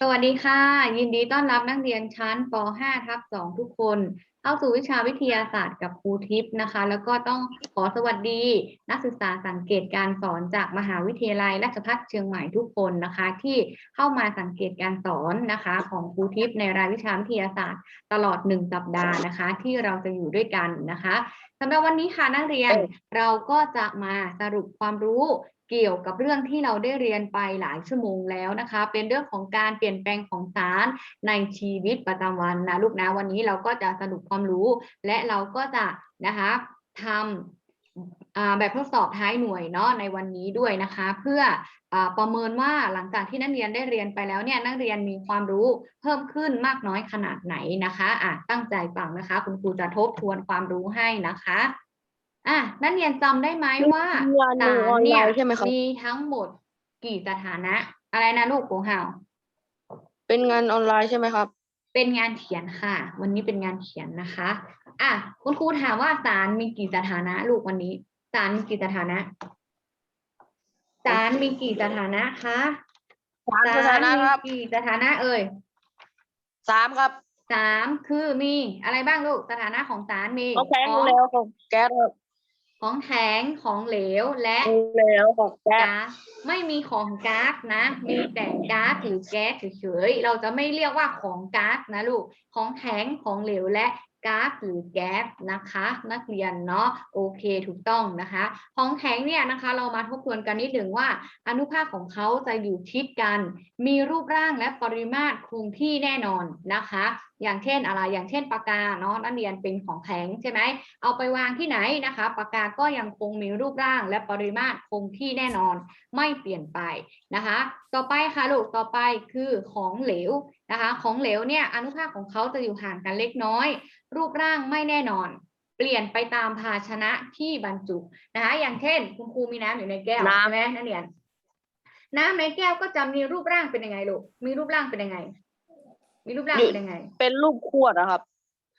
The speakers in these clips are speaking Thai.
สวัสดีค่ะ ยินดีต้อนรับนักเรียนชั้นป .5 ทับ2ทุกคน เข้าสู่วิชาวิทยาศาสตร์กับครูทิพย์นะคะ แล้วก็ต้องขอสวัสดี นักศึกษาสังเกตการสอนจากมหาวิทยาลัยราชภัฏเชียงใหม่ทุกคนนะคะ ที่เข้ามาสังเกตการสอนนะคะ ของครูทิพย์ในรายวิชาวิทยาศาสตร์ ตลอดหนึ่งสัปดาห์นะคะ ที่เราจะอยู่ด้วยกันนะคะสำหรับวันนี้ค่ะนักเรียนเราก็จะมาสรุปความรู้ เกี่ยวกับเรื่องที่เราได้เรียนไปหลายชั่วโมงแล้วนะคะ เป็นเรื่องของการเปลี่ยนแปลงของสารในชีวิตประจำวันนะลูกนะวันนี้เราก็จะสรุปความรู้ และเราก็จะนะคะทำแบบทดสอบท้ายหน่วยเนาะในวันนี้ด้วยนะคะ เพื่ออประเมินว่าหลังจากที่นักเรียนได้เรียนไปแล้วเนี่ยนักเรียนมีความรู้เพิ่มขึ้นมากน้อยขนาดไหนนะคะอะตั้งใจฟังนะคะ คุณครูจะทบทวนความรู้ให้นะคะ อะนักเรียนจำได้ไหมว่างานหสานึ่งรออนไลเนี่ยน์ใช่ไหมครับมีทั้งหมดกี่สถานะ อะไรนะลูกโกห่าวเป็นงานออนไลน์ใช่ไหมครับ เป็นงานเขียนค่ะ วันนี้เป็นงานเขียนนะคะ อะคุณครูถามว่าสารมีกี่สถานะ ลูกวันนี้สารมีกี่สถานะสารมีกี่สถานะคะสามสถานะครับมีกี่สถานะเอ่ยสามครับสามคือมีอะไรบ้างลูกสถานะของสารมีของแข็งของแล้วของแก๊สครับ ของแข็งของเหลวและแล้วของแก๊สก๊าซไม่มีของก๊าซนะ มีแต่ก๊าซหรือแก๊สเฉยๆเราจะไม่เรียกว่าของก๊าซนะลูกของแข็งของเหลวและ ก๊าซหรือแก๊สนะคะ นักเรียนเนาะโอเคถูกต้องนะคะของแข็งเนี่ยนะคะ เรามาทบทวนกันนิดหนึ่งว่า อนุภาคของเขาจะอยู่ชิดกัน มีรูปร่างและปริมาตรคงที่แน่นอนนะคะ อย่างเช่นอะไรอย่างเช่นปากกาเนาะนักเรียนเป็นของแข็งใช่ไหมเอาไปวางที่ไหนนะคะปากกาก็ยังคงมีรูปร่างและปริมาตรคงที่แน่นอน ไม่เปลี่ยนไปนะคะ ต่อไปค่ะลูกต่อไปคือของเหลวนะคะ ของเหลวเนี่ยอนุภาคของเขาจะอยู่ห่างกันเล็กน้อย รูปร่างไม่แน่นอน เปลี่ยนไปตามภาชนะที่บรรจุนะคะอย่างเช่น คุณครูมีน้ำอยู่ในแก้วน้ำใช่ไหมนักเรียนน้ำในแก้วก็จะมีรูปร่างเป็นยังไงลูกมีรูปร่างเป็นยังไง มีรูปร่างเป็นยังไง เป็นรูปขวดอะครับ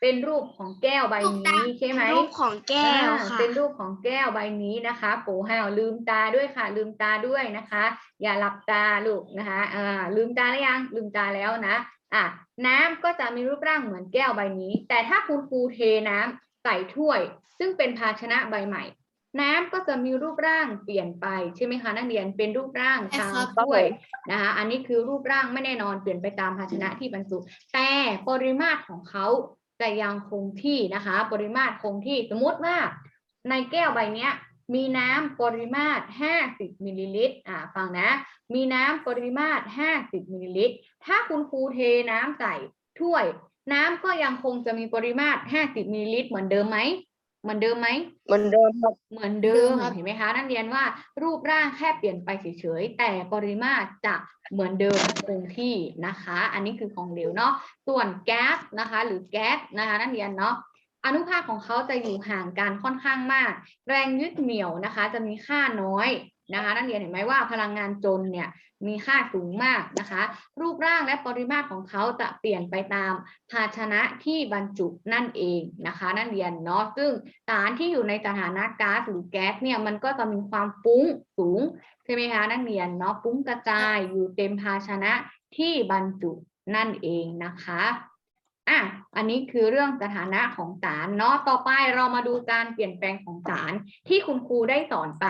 เป็นรูปของแก้วใบนี้ใช่ไหมรูปของแก้วอ่าค่ะเป็นรูปของแก้วใบนี้นะคะโปห้าวลืมตาด้วยค่ะ ลืมตาด้วยนะคะ อย่าหลับตาลูกนะคะอ่าลืมตาหรือยังลืมตาแล้วนะ อะน้ำก็จะมีรูปร่างเหมือนแก้วใบนี้ แต่ถ้าคุณครูเทน้ำใส่ถ้วย ซึ่งเป็นภาชนะใบใหม่ น้ำก็จะมีรูปร่างเปลี่ยนไปใช่ไหมคะนักเรียนเป็นรูปร่างใช่ทางครับถ้วยนะคะอันนี้คือรูปร่างไม่แน่นอนเปลี่ยนไปตามภาชนะที่บรรจุแต่ปริมาตรของเขาจะยังคงที่นะคะ ปริมาตรคงที่สมมติว่าในแก้วใบเนี้ย มีน้ำปริมาตร 50มิลลิลิตรอ่าฟังนะ มีน้ำปริมาตร 50มิลลิลิตร ถ้าคุณครูเทน้ำใส่ถ้วย น้ำก็ยังคงจะมีปริมาตร 50มิลลิลิตรเหมือนเดิมไหมเหมือนเดิมไหมเหมือนเดิมครับเหมือนเดิมครับเห็นไหมคะนักเรียนว่ารูปร่างแค่เปลี่ยนไปเฉยๆแต่ปริมาตรจะเหมือนเดิมคงที่นะคะ อันนี้คือของเหลวเนาะส่วนแก๊สนะคะ หรือแก๊สนะคะนักเรียนเนาะ อนุภาคของเขาจะอยู่ห่างกันค่อนข้างมาก แรงยึดเหนี่ยวนะคะ จะมีค่าน้อยนะคะ นักเรียนเห็นไหมว่าพลังงานจนเนี่ยมีค่าสูงมากนะคะ รูปร่างและปริมาตรของเขาจะเปลี่ยนไปตามภาชนะที่บรรจุนั่นเองนะคะ นักเรียนเนาะซึ่งสารที่อยู่ในสถานะก๊าซหรือแก๊สเนี่ยมันก็จะมีความฟุ้งสูงใช่ไหมคะนักเรียนเนาะฟุ้งกระจายอยู่เต็มภาชนะที่บรรจุนั่นเองนะคะ อะอันนี้คือเรื่องสถานะของสารเนาะต่อไปเรามาดูการเปลี่ยนแปลงของสารที่คุณครูได้สอนไป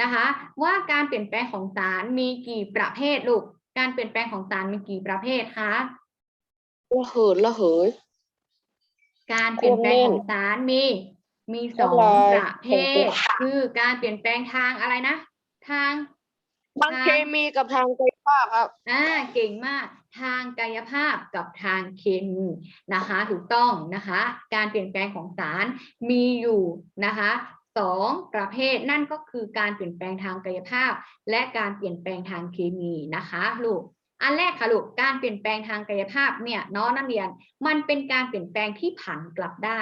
นะคะ ว่าการเปลี่ยนแปลงของสารมีกี่ประเภทลูกการเปลี่ยนแปลงของสารมีกี่ประเภทคะระเหิดระเหยการเปลี่ยนแปลงของสารมีมีสองละลายประเภท คือการเปลี่ยนแปลงทางอะไรนะ ทางทางเคมีกับทางกาย ภาพครับ อ่าเก่งมากทางกายภาพกับทางเคมีนะคะ ถูกต้องนะคะ การเปลี่ยนแปลงของสารมีอยู่นะคะสองประเภทนั่นก็คือการเปลี่ยนแปลงทางกายภาพ และการเปลี่ยนแปลงทางเคมีนะคะลูกอันแรกค่ะลูกการเปลี่ยนแปลงทางกายภาพเนี่ยเนาะนักเรียน มันเป็นการเปลี่ยนแปลงที่ผันกลับได้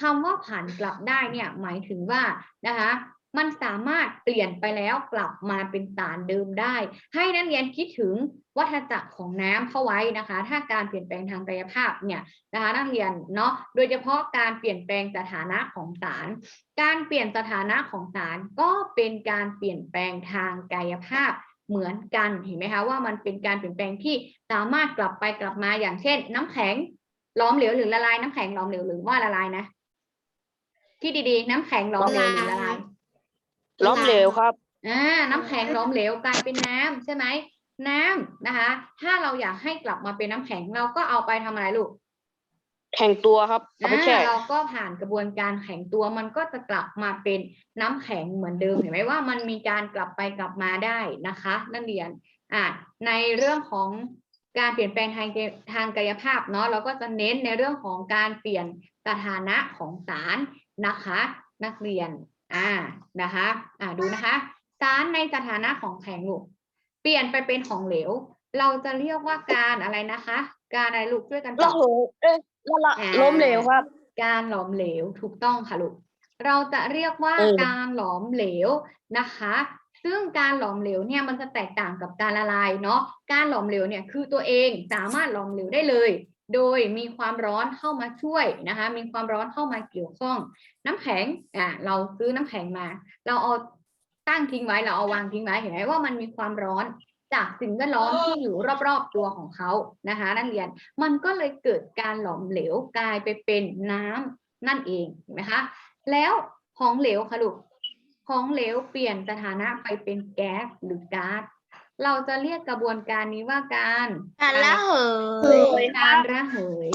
คำว่าผันกลับได้เนี่ยหมายถึงว่านะคะ มันสามารถเปลี่ยนไปแล้วกลับมาเป็นสารเดิมได้ ให้นักเรียนคิดถึงวัฏจักรของน้ำเข้าไว้นะคะ ถ้าการเปลี่ยนแปลงทางกายภาพเนี่ยนะคะนักเรียนเนาะโดยเฉพาะการเปลี่ยนแปลงสถานะของสาร การเปลี่ยนสถานะของสารก็เป็นการเปลี่ยนแปลงทางกายภาพเหมือนกันเห็นไหมคะว่ามันเป็นการเปลี่ยนแปลงที่สามารถกลับไปกลับมาอย่างเช่น น้ำแข็งหล้อมเหลวหรือละลายน้ำแข็งหล้อมเหลวหรือว่าละลายนะ ที่ดีๆ น้ำแข็งหล้อมเหลวหรือละลาย ล้อมเหลวครับอ่าน้ำแข็งหล้อมเหลวกลายเป็นน้ำใช่ไหมน้ำนะคะ ถ้าเราอยากให้กลับมาเป็นน้ำแข็งเราก็เอาไปทำอะไรลูกแข่งตัวครับเอาไปแช่อ่าเราก็ผ่านกระบวนการแข็งตัวมันก็จะกลับมาเป็นน้ำแข็งเหมือนเดิมเห็นไหมว่ามันมีการกลับไปกลับมาได้นะคะ นักเรียนอ่าในเรื่องของการเปลี่ยนแปลงทางกายทางกายภาพเนาะเราก็จะเน้นในเรื่องของการเปลี่ยนสถานะของสารนะคะ นักเรียน อ่านะคะอ่าดูนะคะ สารในสถานะของแข็งลูกเปลี่ยนไปเป็นของเหลว เราจะเรียกว่าการอะไรนะคะ การอะไรลูกช่วยกันตละอบเหยเอ้ยละละอ่าล้มเหลวครับ การหลอมเหลวถูกต้องค่ะลูกเราจะเรียกว่าเออการหลอมเหลวนะคะ ซึ่งการหลอมเหลวเนี่ยมันจะแตกต่างกับการละลายเนาะ การหลอมเหลวเนี่ยคือตัวเองสามารถหลอมเหลวได้เลย โดยมีความร้อนเข้ามาช่วยนะคะ มีความร้อนเข้ามาเกี่ยวข้อง น้ำแข็งอะเราซื้อน้ำแข็งมา เราเอาตั้งทิ้งไว้เราเอาวางทิ้งไว้เห็นไหมว่ามันมีความร้อนจากสิ่งแวดล้อมที่อยู่รอบๆตัวของเขานะคะ นักเรียนมันก็เลยเกิดการหลอมเหลวกลายไปเป็นน้ำนั่นเองเห็นไหมคะ แล้วของเหลวค่ะลูกของเหลวเปลี่ยนสถานะไปเป็นแก๊สหรือก๊าซ เราจะเรียกกระบวนการนี้ว่าการการละเหเหยยการระเหย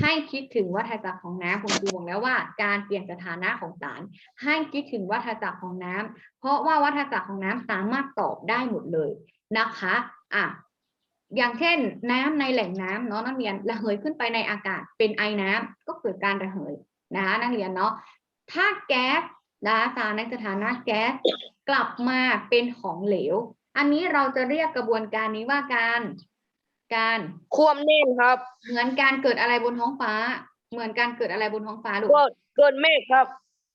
ให้คิดถึงวัฏจักรของน้ำผมดูบอกแล้วว่า การเปลี่ยนสถานะของสาร ให้คิดถึงวัฏจักรของน้ำเพราะว่าวัฏจักรของน้ำสามารถตอบได้หมดเลยนะคะอะอย่างเช่น น้ำในแหล่งน้ำเนาะนักเรียนระเหยขึ้นไปในอากาศเป็นไอน้ำก็เกิดการระเหยนะคะนักเรียนเนาะถ้าแก๊สนะคะสารในสถานะแก๊สกลับมาเป็นของเหลว อันนี้เราจะเรียกกระบวนการนี้ว่าการ การควมแน่นครับเหมือนการเกิดอะไรบนท้องฟ้า เหมือนการเกิดอะไรบนท้องฟ้าลูก เกิดเกิดเมฆครับ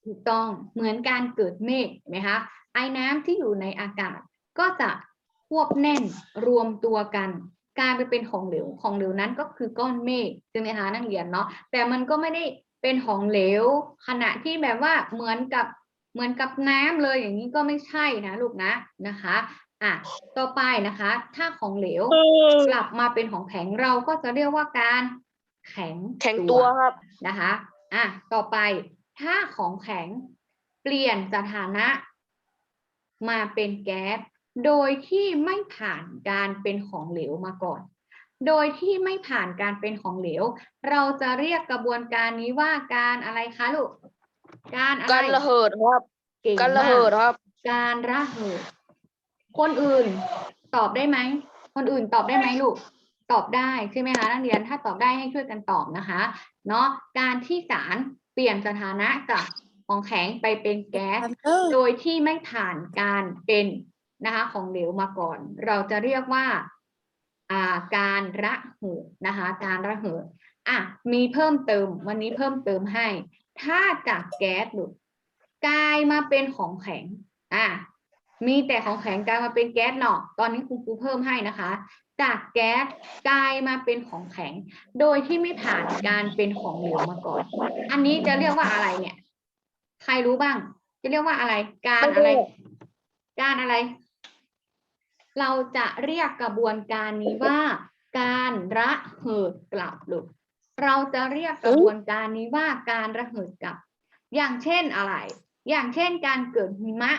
ถูกต้องเหมือนการเกิดเมฆเห็นไหมคะไอ้น้ำที่อยู่ในอากาศก็จะควบแน่นรวมตัวกันกลายไปเป็นของเหลวของเหลวนั้นก็คือก้อนเมฆใช่ไหมคะนักเรียนเนาะแต่มันก็ไม่ได้เป็นของเหลว ขณะที่แบบว่าเหมือนกับเหมือนกับน้ำเลยอย่างนี้ก็ไม่ใช่นะลูกนะนะคะ อะต่อไปนะคะ ถ้าของเหลวกลับมาเป็นของแข็งเราก็จะเรียกว่าการแข็งแข่งตัวครับนะคะอะต่อไปถ้าของแข็งเปลี่ยนสถานะ มาเป็นแก๊สโดยที่ไม่ผ่านการเป็นของเหลวมาก่อน โดยที่ไม่ผ่านการเป็นของเหลว เราจะเรียกกระบวนการนี้ว่าการอะไรคะลูกการอะไรการระเหิดครับเก่งการระมาเหิดกครับ การระเหย คนอื่นตอบได้ไหม คนอื่นตอบได้ไหมลูก ตอบได้ใช่ไหมคะนักเรียนถ้าตอบได้ให้ช่วยกันตอบนะคะ เนาะการที่สารเปลี่ยนสถานะจากของแข็งไปเป็นแก๊ส โดยที่ไม่ผ่านการเป็นนะคะของเหลวมาก่อน เราจะเรียกว่าอ่าการระเหยนะคะ การระเหยอะมีเพิ่มเติมวันนี้เพิ่มเติมให้ ถ้าจากแก๊สหลุดกลายมาเป็นของแข็งอะ มีแต่ของแข็งกลายมาเป็นแก๊สเนาะตอนนี้คุณครูเพิ่มให้นะคะ จากแก๊สกลายมาเป็นของแข็ง โดยที่ไม่ผ่านการเป็นของเหลวมาก่อน อันนี้จะเรียกว่าอะไรเนี่ย ใครรู้บ้าง จะเรียกว่าอะไร การอะไร การอะไร เราจะเรียกกระบวนการนี้ว่า การระเหิดกลับลูกเราจะเรียกกระบวนการนี้ว่าการระเหิดกลับ อย่างเช่นอะไร อย่างเช่นการเกิดหิมะ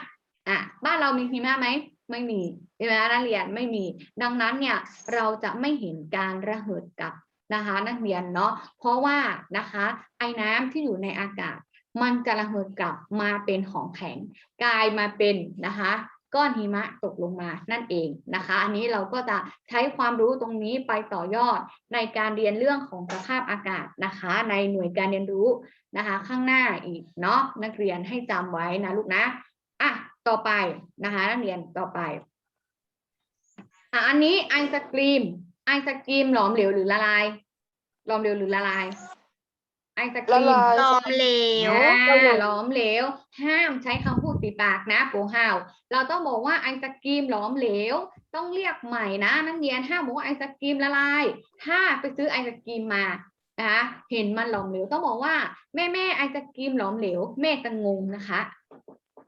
อะบ้านเรามีหิมะไหมไม่มีใช่ไหมนักเรียนไม่มี ดังนั้นเนี่ยเราจะไม่เห็นการระเหิดกลับนะคะนักเรียนเนาะเพราะว่านะคะไอ้น้ำที่อยู่ในอากาศ มันจะระเหิดกลับมาเป็นของแข็งกลายมาเป็นนะคะก้อนหิมะตกลงมานั่นเองนะคะ อันนี้เราก็จะใช้ความรู้ตรงนี้ไปต่อยอดในการเรียนเรื่องของสภาพอากาศนะคะ ในหน่วยการเรียนรู้นะคะ ข้างหน้าอีกเนาะนักเรียนให้จำไว้นะลูกนะอะ ต่อไปนะคะนักเรียนต่อไปอะอันนี้ไอศกรีมไอศกรีมหลอมเหลวหรือละลายหลอมเหลวหรือละลายไอศกรีละมลายลอมเหลวอ่าหลอมเหลว ห้ามใช้คำพูดตีปากนะโปงห้าวเราต้องบอกว่าไอศกรีมหลอมเหลว ต้องเรียกใหม่นะนักเรียนห้ามบอกว่าไอศกรีมละลาย ถ้าไปซื้อไอศกรีมมานะคะเห็นมันหลอมเหลวต้องบอกว่าแม่แม่ไอศกรีมหลอมเหลวแม่จะงงนะคะ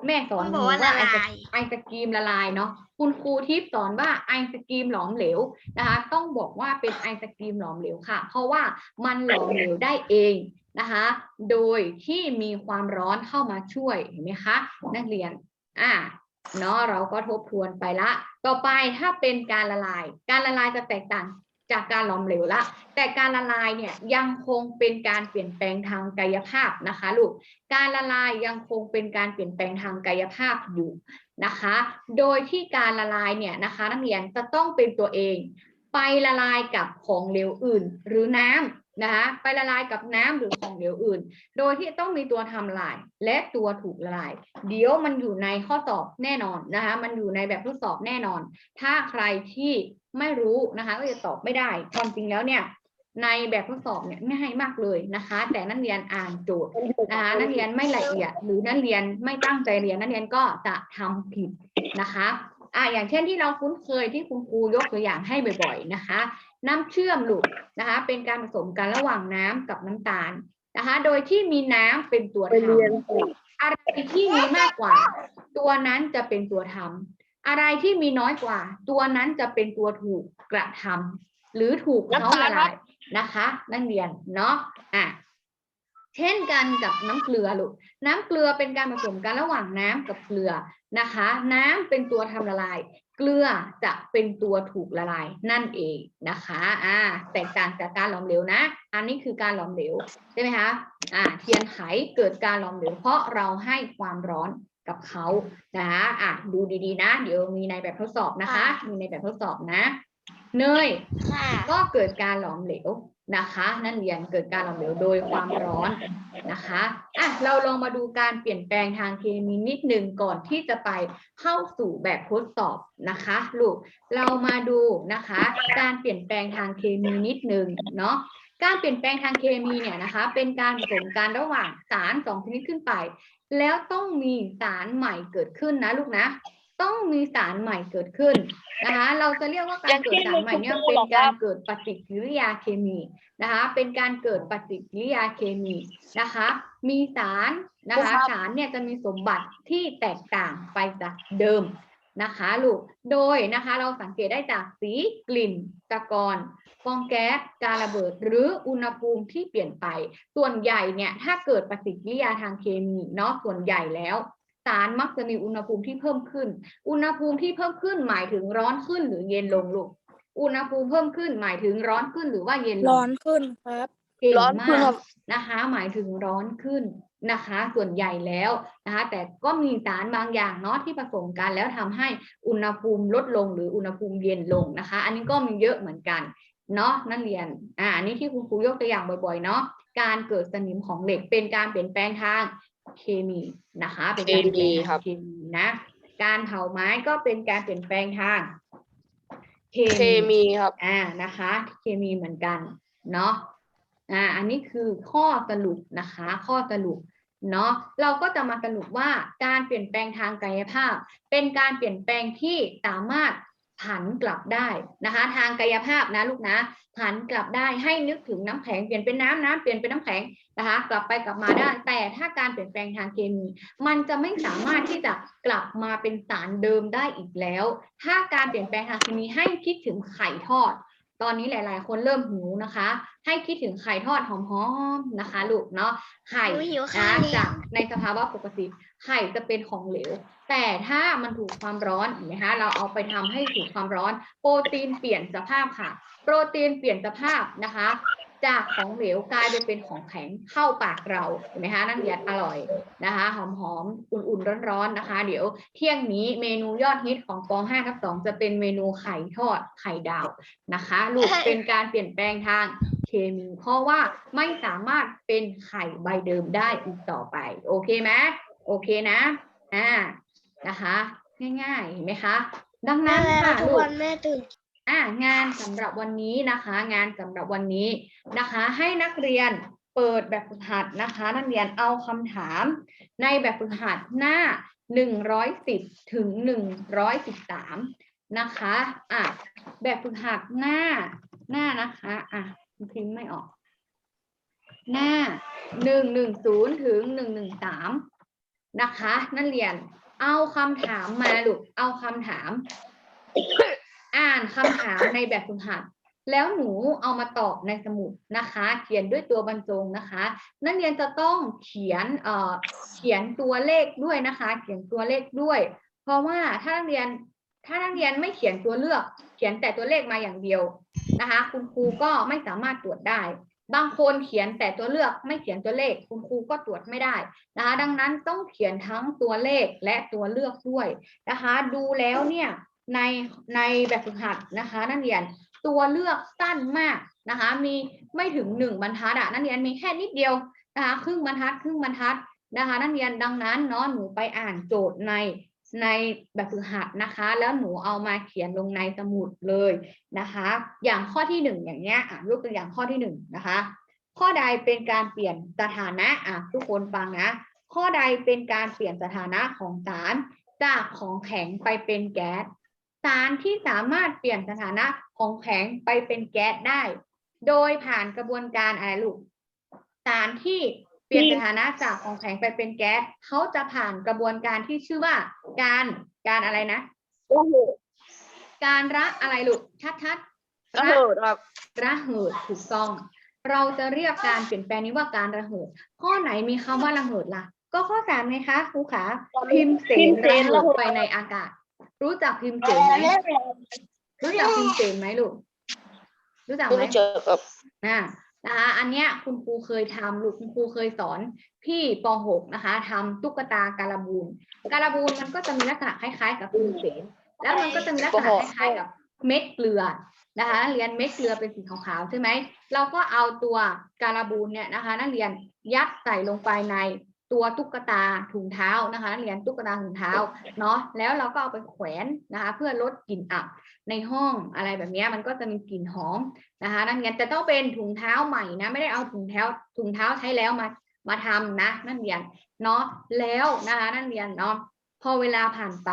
แม่สอนบอกว่าไอศไอศกรีมละลายเนาะคุณครูทิพย์สอนว่าไอศกรีมหลอมเหลวนะคะ ต้องบอกว่าเป็นไอศกรีมหลอมเหลวค่ะ เพราะว่ามันหลอมเหลวได้เองนะคะ โดยที่มีความร้อนเข้ามาช่วยเห็นไหมคะนักเรียนอ่าเนาะเราก็ทบทวนไปละ ต่อไปถ้าเป็นการละลาย การละลายจะแตกต่าง จากการหลอมเหลวละ แต่การละลายเนี่ยยังคงเป็นการเปลี่ยนแปลงทางกายภาพนะคะลูก การละลายยังคงเป็นการเปลี่ยนแปลงทางกายภาพอยู่นะคะ โดยที่การละลายเนี่ยนะคะนักเรียนจะต้องเป็นตัวเอง ไปละลายกับของเหลวอื่น หรือน้ำนะคะไปละลายกับน้ำหรือของเหลวอื่น โดยที่ต้องมีตัวทำลายและตัวถูกละลาย เดี๋ยวมันอยู่ในข้อสอบแน่นอนนะคะ มันอยู่ในแบบทดสอบแน่นอน ถ้าใครที่ ไม่รู้นะคะก็จะตอบไม่ได้ ความจริงแล้วเนี่ย ในแบบทดสอบเนี่ยง่ายมากเลยนะคะ แต่นักเรียนอ่านโจทย์นะคะนักเรียนไม่ละเอียด หรือนักเรียนไม่ตั้งใจเรียนนักเรียนก็จะทำผิดนะคะอ่าอย่างเช่นที่เราคุ้นเคยที่คุณครูยกตัวอย่างให้บ่อยๆนะคะ น้ำเชื่อมลูกนะคะ เป็นการผสมกันระหว่างน้ำกับน้ำตาลนะคะ โดยที่มีน้ำเป็นตัวไปทเรียนำอะไรที่มีมากกว่า ตัวนั้นจะเป็นตัวทำ อะไรที่มีน้อยกว่า ตัวนั้นจะเป็นตัวถูกกระทำหรือถูกเขาละลายนะคะ นักเรียนเนาะอะเช่นกันกับน้ำเกลือลูกน้ำเกลือเป็นการผสมกันระหว่างน้ำกับเกลือนะคะ น้ำเป็นตัวทำละลาย เกลือจะเป็นตัวถูกละลายนั่นเองนะคะอ่าแตกต่างจากการหลอมเหลวนะ อันนี้คือการหลอมเหลวใช่ไหมคะอ่าเทียนไขเกิดการหลอมเหลวเพราะเราให้ความร้อน กับเขานะคะอะดูดีๆนะ เดี๋ยวมีในแบบทดสอบนะคะ มีในแบบทดสอบนะเนยค่ะก็เกิดการหลอมเหลวนะคะ นั่นเรียนเกิดการหลอมเหลวโดยความร้อนนะคะอะเราลองมาดูการเปลี่ยนแปลงทางเคมีนิดหนึ่งก่อนที่จะไปเข้าสู่แบบทดสอบนะคะลูกเรามาดูนะคะ การเปลี่ยนแปลงทางเคมีนิดหนึ่งเนาะการเปลี่ยนแปลงทางเคมีเนี่ยนะคะ เป็นการผสมกันระหว่างสารสองชนิดขึ้นไป แล้วต้องมีสารใหม่เกิดขึ้นนะลูกนะ ต้องมีสารใหม่เกิดขึ้นนะคะ เราจะเรียกว่าการเกิดสารใหม่เนี่ยเป็นการเกิดปฏิกิริยาเคมีนะคะ เป็นการเกิดปฏิกิริยาเคมีนะคะ มีสารนะคะ สารเนี่ยจะมีสมบัติที่แตกต่างไปจากเดิม นะคะลูก โดยนะคะเราสังเกตได้จากสีกลิ่นตะกอนฟองแก๊สการระเบิด หรืออุณหภูมิที่เปลี่ยนไป ส่วนใหญ่เนี่ยถ้าเกิดปฏิกิริยาทางเคมีเนาะส่วนใหญ่แล้วสารมักจะมีอุณหภูมิที่เพิ่มขึ้น อุณหภูมิที่เพิ่มขึ้นหมายถึงร้อนขึ้นหรือเย็นลงลูก อุณหภูมิเพิ่มขึ้นหมายถึงร้อนขึ้นหรือว่าเย็นลงร้อนขึ้นครับเก่งร้อนขึ้นมาครักบนะคะ หมายถึงร้อนขึ้น นะคะส่วนใหญ่แล้วนะคะแต่ก็มีสารบางอย่างเนาะที่ผสมกันแล้วทำให้อุณหภูมิลดลงหรืออุณหภูมิเย็นลงนะคะ อันนี้ก็มีเยอะเหมือนกันเนาะนักเรียนอ่าอันนี้ที่คุณครูยกตัวอย่างบ่อยๆเนาะการเกิดสนิมของเหล็กเป็นการเปลี่ยนแปลงทางเคมีนะคะเป็นการเปลี่ยนแปลงทางเคมีนะการเผาไม้ก็เป็นการเปลี่ยนแปลงทางเคเคมีครับอ่านะคะ เคมีเหมือนกันเนาะอ่าอันนี้คือข้อสรุปนะคะ ข้อสรุป เนาะเราก็จะมาสรุปว่าการเปลี่ยนแปลงทางกายภาพ เป็นการเปลี่ยนแปลงที่สามารถผันกลับได้นะคะ ทางกายภาพนะลูกนะผันกลับได้ให้นึกถึงน้ำแข็งเปลี่ยนเป็นน้ำน้ำเปลี่ยนเป็นน้ำแข็งนะคะ กลับไปกลับมาได้ แต่ถ้าการเปลี่ยนแปลงทางเคมี มันจะไม่สามารถที่จะกลับมาเป็นสารเดิมได้อีกแล้ว ถ้าการเปลี่ยนแปลงทางเคมีให้คิดถึงไข่ทอด ตอนนี้หลาย ๆ คนเริ่มหิวนะคะ ให้คิดถึงไข่ทอดหอมๆนะคะลูกเนาะไข่หนูหิวนะข้าวแล้วจากในสภาวะปกติ ไข่จะเป็นของเหลว แต่ถ้ามันถูกความร้อนเห็นไหมคะเราเอาไปทำให้ถูกความร้อน โปรตีนเปลี่ยนสภาพค่ะ โปรตีนเปลี่ยนสภาพนะคะ จากของเหลวกลายไปเป็นของแข็งเข้าปากเราเห็นไหมคะนั่นเรียนอร่อยนะคะหอมๆอุ่นๆร้อนๆนะคะ เดี๋ยวเที่ยงนี้เมนูยอดฮิตของป .5 ทับ2จะเป็นเมนูไข่ทอดไข่ดาวนะคะลูกเป็นการเปลี่ยนแปลงทางเคมีเพราะว่าไม่สามารถเป็นไข่ใบเดิมได้อีกต่อไป โอเคไหมโอเคนะอ่านะคะ ง่ายๆเห็นไหมคะ ดังนั้นค่ะทุกลูกวันแม่ตื่น อ่างานสำหรับวันนี้นะคะ งานสำหรับวันนี้นะคะ ให้นักเรียนเปิดแบบฝึกหัดนะคะ นักเรียนเอาคำถามในแบบฝึกหัดหน้าหนึ่งร้อยสิบถึงหนึ่งร้อยสิบสามนะคะอะแบบฝึกหัดหน้าหน้านะคะอะพิมพ์ไม่ออก หน้าหนึ่งหนึ่งศูนย์ถึงหนึ่งหนึ่งสามนะคะ นักเรียนเอาคำถามมาลูกเอาคำถาม อ่านคำถามในแบบฝึกหัด แล้วหนูเอามาตอบในสมุดนะคะ เขียนด้วยตัวบรรจงนะคะ นักเรียนจะต้องเขียนเอ่อเขียนตัวเลขด้วยนะคะ เขียนตัวเลขด้วย เพราะว่าถ้านักเรียนถ้านักเรียนไม่เขียนตัวเลือก เขียนแต่ตัวเลขมาอย่างเดียวนะคะ คุณครูก็ไม่สามารถตรวจได้ บางคนเขียนแต่ตัวเลือกไม่เขียนตัวเลข คุณครูก็ตรวจไม่ได้นะคะ ดังนั้นต้องเขียนทั้งตัวเลขและตัวเลือกด้วยนะคะ ดูแล้วเนี่ย ในในแบบฝึกหัดนะคะ นักเรียนตัวเลือกสั้นมากนะคะ มีไม่ถึงหนึ่งบรรทัดอะนักเรียนมีแค่นิดเดียวนะคะครึ่งบรรทัดครึ่งบรรทัดนะคะนักเรียนดังนั้นเนาะหนูไปอ่านโจทย์ในในแบบฝึกหัดนะคะ แล้วหนูเอามาเขียนลงในสมุดเลยนะคะ อย่างข้อที่หนึ่งอย่างเงี้ยอะยกตัวอย่างข้อที่หนึ่งนะคะ ข้อใดเป็นการเปลี่ยนสถานะอะทุกคนฟังนะ ข้อใดเป็นการเปลี่ยนสถานะของสารจากของแข็งไปเป็นแก๊ส สารที่สามารถเปลี่ยนสถานะของแข็งไปเป็นแก๊สได้ โดยผ่านกระบวนการอะไรลูกสารที่เปลี่ยนสถานะจากของแข็งไปเป็นแก๊สเขาจะผ่านกระบวนการที่ชื่อว่า การการอะไรนะโอ้โหการระอะไรลูกชัดๆกระโดดครับระเหิดถูกต้อง เราจะเรียกการเปลี่ยนแปลงนี้ว่าการระเหิด ข้อไหนมีคำว่าระเหิดล่ะ ก็ข้อสามไงคะครูขาพิมพ์เสนระเหิดไปในอากาศ รู้จักพิมพ์เสนไหมรู้จักพิมพ์เสนไหมลูก รู้จักไหมไม่เจอครับอ่านะคะอันเนี้ยคุณครูเคยทำลูกคุณครูเคยสอนพี่ป .6 นะคะทำตุ๊กตาการบูนการบูนมันก็จะมีลักษณะคล้ายๆ กับพิมพ์เสนแล้วมันก็จะมีลักษณะคล้ายๆกับเม็ดเกลือนะคะนักเรียนเม็ดเกลือเป็นสีขาวๆใช่ไหมเราก็เอาตัวการบูนเนี่ยนะคะ นักเรียนยัดใส่ลงไปใน ตัวตุ๊กตาถุงเท้านะคะนักเรียนตุ๊กตาถุงเท้าเนาะแล้วเราก็เอาไปแขวนนะคะ เพื่อลดกลิ่นอับในห้องอะไรแบบเนี้ยมันก็จะมีกลิ่นหอมนะคะนักเรียนจะต้องเป็นถุงเท้าใหม่นะไม่ได้เอาถุงเท้าถุงเท้าใช้แล้วมามาทำนะนักเรียนเนาะแล้วนะคะนักเรียนเนาะพอเวลาผ่านไป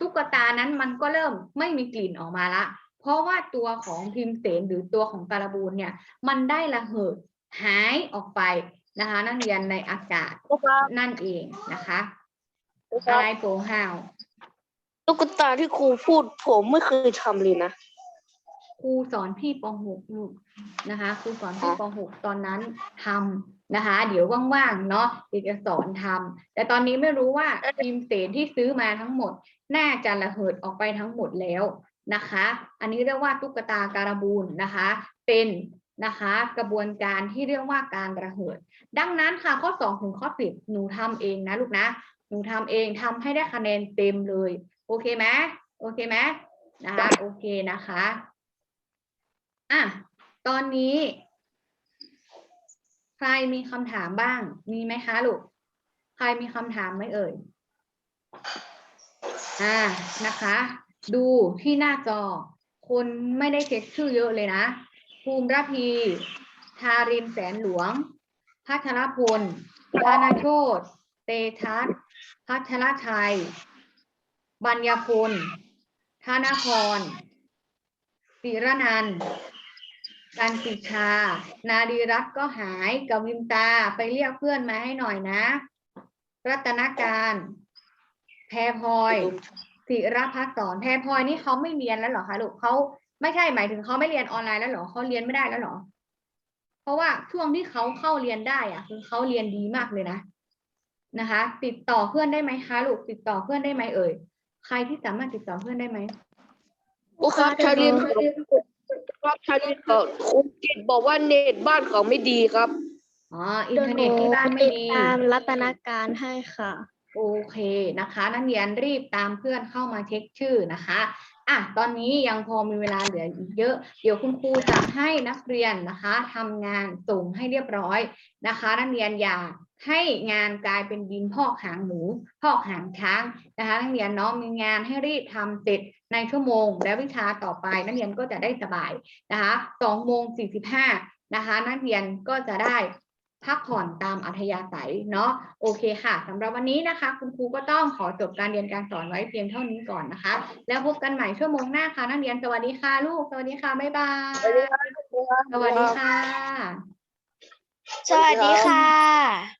ตุ๊กตานั้นมันก็เริ่มไม่มีกลิ่นออกมาละ เพราะว่าตัวของพิมพ์เสนหรือตัวของการบูนเนี่ย มันได้ระเหิดหายออกไป นะคะ นักเรียนในอากาศครับนั่นเองนะคะคอะรับไรโปฮาวตุ๊กตาที่ครูพูดผมไม่เคยทำเลยนะครูสอนพี่ป .6 ลูกนะคะครูสอนพี่ป .6 ตอนนั้นทำนะคะ เดี๋ยวว่างๆเนาะเดี๋ยวจะสอนทำแต่ตอนนี้ไม่รู้ว่าพิมพ์เสนที่ซื้อมาทั้งหมด น่าจะระเหิดออกไปทั้งหมดแล้วนะคะ อันนี้เรียกว่าตุ๊กตาการบูนนะคะ เป็นนะคะ กระบวนการที่เรียกว่าการระเหิด ดังนั้นค่ะข้อ 2 ถึงข้อ 10 หนูทำเองนะลูกนะ หนูทำเองทำให้ได้คะแนนเต็มเลย โอเคไหมโอเคไหมนะคะโอเคนะคะอะตอนนี้ ใครมีคำถามบ้าง มีไหมคะลูก ใครมีคำถามไหมเอ่ย อ่า นะคะ ดูที่หน้าจอ คนไม่ได้เช็คชื่อเยอะเลยนะ ภูมิรพี ทารินแสนหลวง พัชรพลธนโชตเตชัดพัชรชัย บัญญพลธนพรศิรนันท์กันติชา นาดีรัตก็หายกวิมตาไปเรียกเพื่อนมาให้หน่อยนะ รัตนการ แพรพลอยศิรพัฒน์สอนแพรพลอยนี่เขาไม่เรียนแล้วเหรอคะลูกเขาไม่ใช่หมายถึงเขาไม่เรียนออนไลน์แล้วเหรอเขาเรียนไม่ได้แล้วเหรอ เพราะว่าช่วงที่เขาเข้าเรียนได้อะคือเขาเรียนดีมากเลยนะนะคะ ติดต่อเพื่อนได้ไหมคะลูกติดต่อเพื่อนได้ไหมเอ่ยใครที่สามารถติดต่อเพื่อนได้ไหมครูครับชาลินครับชาลินเขาครูกิตบอกว่าเน็ตบ้านเขาไม่ดีครับอ๋ออินเทอร์เน็ตที่บ้านไม่ดีตามรัตนาการให้ค่ะ โอเคนะคะ นักเรียนรีบตามเพื่อนเข้ามาเช็คชื่อนะคะ อะตอนนี้ยังพอมีเวลาเหลืออีกเยอะ เดี๋ยวคุณครูจะให้นักเรียนนะคะทำงานส่งให้เรียบร้อยนะคะ นักเรียนอย่าให้งานกลายเป็นดินพอกหางหมู พอกหางช้างนะคะนักเรียนเนาะมีงานให้รีบทำเสร็จในชั่วโมง และวิชาต่อไปนักเรียนก็จะได้สบายนะคะสองโมงสี่สิบห้านะคะ นักเรียนก็จะได้ พักผ่อนตามอัธยาศัยเนาะโอเคค่ะสำหรับวันนี้นะคะ คุณครูก็ต้องขอจบการเรียนการสอนไว้เพียงเท่านี้ก่อนนะคะ แล้วพบกันใหม่ชั่วโมงหน้าค่ะนักเรียนสวัสดีค่ะลูกสวัสดีค่ะบ๊ายบายสวัสดีครับสวัสดีค่ะ สวัสดีค่ะ